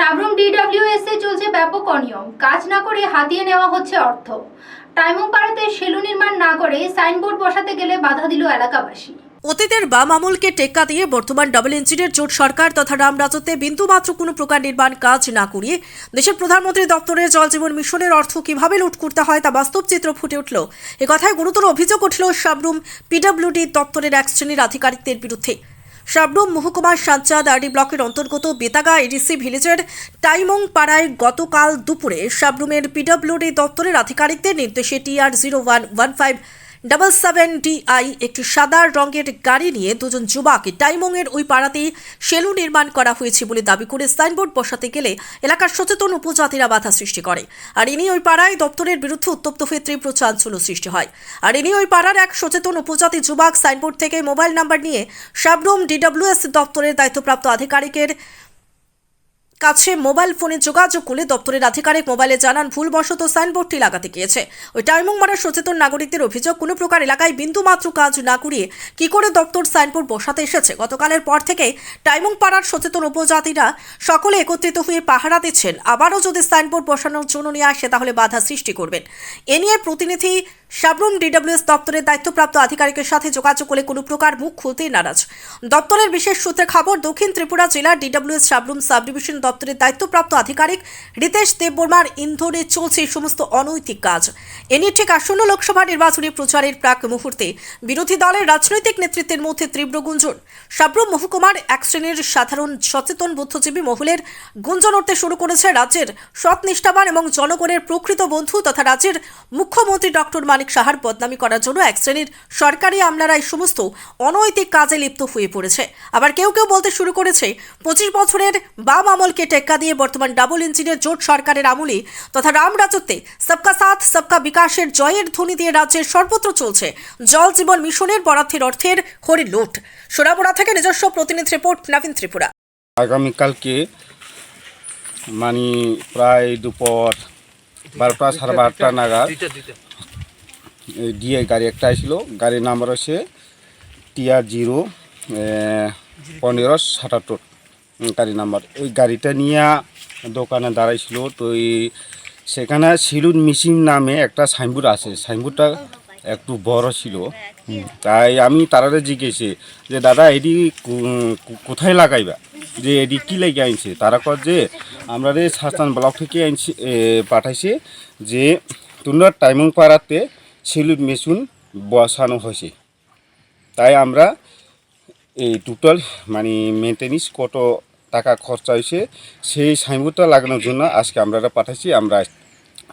Sabroom DWS এ চলছে ব্যাপক অনিয়ম। কাজ না করে হাতিয়ে নেওয়া হচ্ছে অর্থ। টাইমং পাড়াতে সেলু নির্মাণ না করে সাইনবোর্ড বসাতে গেলে বাধা দিল এলাকাবাসী। অতীতের বাম আমলকে টেক্কা দিয়ে বর্তমান ডাবল ইঞ্জিনের জোট সরকার তথা রাম রাজত্বে বিন্দুমাত্র কোনো প্রকার নির্মাণ কাজ না করিয়ে দেশের প্রধানমন্ত্রী দপ্তরের জল জীবন মিশনের অর্থ কীভাবে লুট করতে হয় তা বাস্তব চিত্র ফুটে উঠল। এ কথায় গুরুতর অভিযোগ উঠল সাবরুম পিডব্লিউডি দপ্তরের এক শ্রেণির আধিকারিকদের বিরুদ্ধে। সাবরুম মহকুমার সাজ্জাদ আরডি ব্লকের অন্তর্গত বেতাগা এডিসি ভিলেজের টাইমং পাড়ায় গতকাল দুপুরে সাবরুমের পিডব্লিউডি দপ্তরের আধিকারিকদের নির্দেশে TR zero one one five double seven DI একটি সাদা রঙের গাড়ি নিয়ে দুজন যুবক টাইমংয়ের ওই পাড়াতেই সেলু নির্মাণ করা হয়েছে বলে দাবি করে সাইনবোর্ড বসাতে গেলে এলাকার সচেতন উপজাতিরা বাধা সৃষ্টি করে। আর ইনি ওই পাড়ায় দপ্তরের বিরুদ্ধে উত্তপ্ত হয়ে তীব্র চাঞ্চল্য সৃষ্টি হয়। আর ইনি ওই পাড়ার এক সচেতন উপজাতি যুবক সাইনবোর্ড থেকে মোবাইল নাম্বার নিয়ে সাবরুম ডিডব্লিউএস দপ্তরের দায়িত্বপ্রাপ্ত আধিকারিকের কাছে মোবাইল ফোনে যোগাযোগ করলে দপ্তরের আধিকারিক মোবাইলে জানান, ভুলবশত সাইনবোর্ডটি লাগাতে গিয়েছে। ওই টাইমং মারার সচেতন নাগরিকদের অভিযোগ, কোনো প্রকার এলাকায় বিন্দুমাত্র কাজ না করিয়ে কি করে দপ্তর সাইনবোর্ড বসাতে এসেছে? গতকালের পর থেকে টাইমং পাড়ার সচেতন উপজাতিরা সকলে একত্রিত হয়ে পাহারা দিচ্ছেন। আবারও যদি সাইনবোর্ড বসানোর জন্য নিয়ে আসে, তাহলে বাধা সৃষ্টি করবেন। এ নিয়ে প্রতিনিধি সাবরুম ডিডব্লিউএস দপ্তরের দায়িত্বপ্রাপ্ত আধিকারিকের সাথে যোগাযোগ করলে কোনো প্রকার মুখ খুলতে নারাজ। দপ্তরের বিশেষ সূত্রে খবর, দক্ষিণ ত্রিপুরা জেলার ডিডব্লিউএস সাবরুম সাব ডিভিশন দপ্তরের দায়িত্বপ্রাপ্ত আধিকারিক রিতেশ দেববর্মার ইন্ধনে চলছে সমস্ত অনৈতিক কাজ। এ নিয়ে ঠিক আসন্ন লোকসভা নির্বাচনী প্রচারের প্রাক মুহূর্তে বিরোধী দলের রাজনৈতিক নেতৃত্বের মধ্যে তীব্র গুঞ্জন। সাবরুম মহকুমার এক শ্রেণির সাধারণ সচেতন বুদ্ধিজীবী মহলের গুঞ্জন উঠতে শুরু করেছে রাজ্যের সৎ নিষ্ঠাবান এবং জনগণের প্রকৃত বন্ধু তথা রাজ্যের মুখ্যমন্ত্রী ডক্টর মানিক সাহার বদনামি করার জন্য এক শ্রেণির সরকারি আমলারা এই সমস্ত অনৈতিক কাজে লিপ্ত হয়ে পড়েছে। আবার কেউ কেউ বলতে শুরু করেছে, পঁচিশ বছরের বাম আমলকে টেক্কা দিয়ে বর্তমান ডাবল ইঞ্জিনের জোট সরকারের আমলে তথা রাম রাজত্বে সবকা সাথ, সবকা বিকাশের জয়ের ধ্বনি দিয়ে রাজ্যের সর্বত্র চলছে জল জীবন মিশনের বরাদ্দের অর্থের হরি লুট। সোনাপুরা থেকে নিজস্ব প্রতিনিধি রিপোর্ট, নবীন ত্রিপুরা। আগামীকালকে মানে প্রায় দুপুর বারোটা সাড়ে বারোটা নাগাদ ডিএ গাড়ি একটা আসলো। গাড়ির নাম্বার হচ্ছে টিআর জিরো পনেরো সাতাত্তর গাড়ি নাম্বার। ওই গাড়িটা নিয়ে দোকানে দাঁড়াইছিল। তো এই সেখানে সিলুন মেশিন নামে একটা সাইনবোর্ড আছে। সাইনবোর্ডটা একটু বড় ছিল। তাই আমি তারারে জিজ্ঞেসে যে, দাদা, এটি কোথায় লাগাইবা? যে, এটি কী লেগে আনছে তারা কর যে, আমরা রে সাস্তান ব্লক থেকে আনছি পাঠাইছে যে, তোমরা টাইমিং পাড়াতে সিলুন মেশিন বসানো হয়েছে। তাই আমরা এই টোটাল মানে মেনটেন্স কত টাকা খরচা হয়েছে, সেই সাইনবোর্ডটা লাগানোর জন্য আজকে আমরা পাঠাইছি, আমরা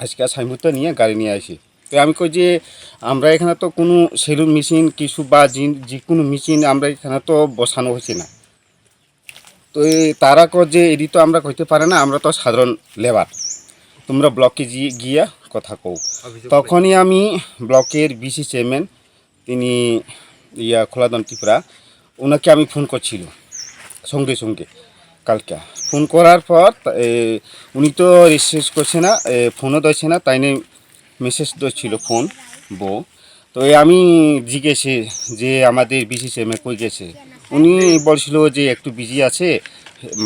আজকে সাইনবোর্ডটা নিয়ে গাড়ি নিয়ে আসি। তো আমি কই যে আমরা এখানে তো কোনো সেলুন মেশিন, কিছু বা যে কোনো মেশিন আমরা এখানে তো বসানো হয়েছে না। তো তারা কর যে এটি তো আমরা কইতে পারে না, আমরা তো সাধারণ লেবার তোমরা ব্লকে গিয়ে গিয়া কথা কও। তখনই আমি ব্লকের বিসি চেয়ারম্যান তিনি ইয়া খোলাদন ত্রিপুরা ওনাকে আমি ফোন করছিল সঙ্গে সঙ্গে কালকে। ফোন করার পর উনি তো রিসিভ করছে না এ, ফোনও দিচ্ছে না তাই নিয়ে মেসেজ দিচ্ছিল ফোন বউ। তো আমি জিজ্ঞেসে যে আমাদের বিসি চেয়ারম্যান কই গেছে উনি বলছিল যে একটু বিজি আছে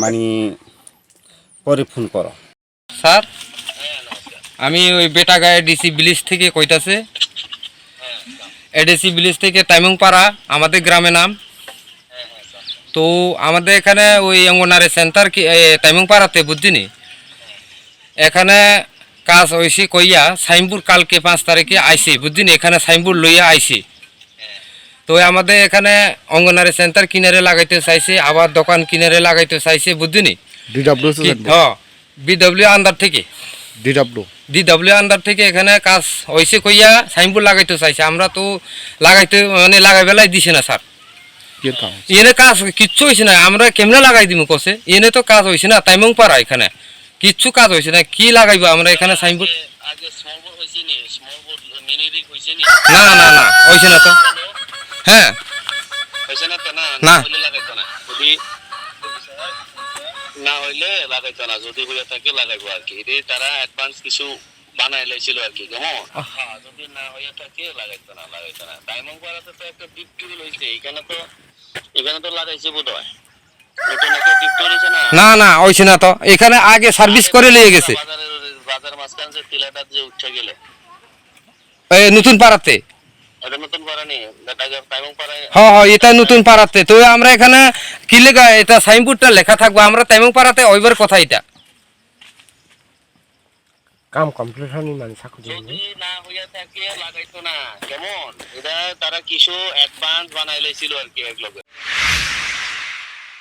মানে পরে ফোন করো। স্যার আমি ওই বেটাগায় ডিসি ব্লিজ থেকে কইতাছে। এডিসি ব্লিজ থেকে টাইমংপাড়া আমাদের গ্রামে নাম। তো আমাদের এখানে ওই অঙ্গনারী সেন্টার কি টাইমংপাড়াতে বুঝছিনি? এখানে কাজ হয়েছে কইয়া সাইনবোর্ড কালকে পাঁচ তারিখে আইসি বুঝছিনি? এখানে সাইনবোর্ড লইয়া আইসি তো আমাদের এখানে অঙ্গনারী সেন্টার কিনারে লাগাইতে চাইছে আবার দোকান কিনারে লাগাইতে চাইছে বুঝছিনি? ডিডাব্লিউ হ্যাঁ বিডব্লিউ আন্ডার থেকে। ডিডাব্লিউ ডিডব্লিউ আন্ডার থেকে এখানে কাজ হয়েছে কইয়া সাইনবোর্ড লাগাইতে চাইছে। আমরা তো লাগাইতে মানে লাগাই বেলাই দিছে না স্যার। এনে কাজ কিচ্ছু হয়েছে না। আমরা কেমনে লাগাই দিমু কসে এনে তো কাজ হয়েছে না টাইমং পারা এখানে। কিচ্ছু কাজ হয়েছে না। কি লাগাইবো আমরা এখানে সাইনবোর্ড? না? না? না হয়েছে না তো। হ্যাঁ। না না না। হইলে লাগাইতো না যদি হইয়া থাকে লাগাইবো আর কি তারা অ্যাডভান্স কিছু বানাই লাইছিল আর কি কেমন হ্যাঁ, যদি না হইয়া থাকে লাগাইতো না লাগাইতো না। ডায়মন্ড পাড়াতে তো একটা ডিপ টিউবওয়েল হয়েছে এখানে তো এখানে তো লাগাইছে বোধ হয় না? না না ওইছে না তো। এখানে আগে সার্ভিস করে নিয়ে গেছে। বাজার মাঝখান যে টিলাটা যে উঠে গেলে। এই নতুন পাড়াতে? এটা নতুন পাড়া নেই টাইমিং পাড়ায় হ হ এটা নতুন পাড়াতে। তো আমরা এখানে কি লেখা এটা সাইনবোর্ডটা লেখা থাকব। আমরা তেমন পাড়াতে ওইবার কথা এটা। কাম কমপ্লিট হয়নি মানে চাকরি যদি না হইয়া থাকে লাগাইতো না। কেমন? এটা তারা কিছু অ্যাডভান্স বানাই লাইছিল আর কি এক লগে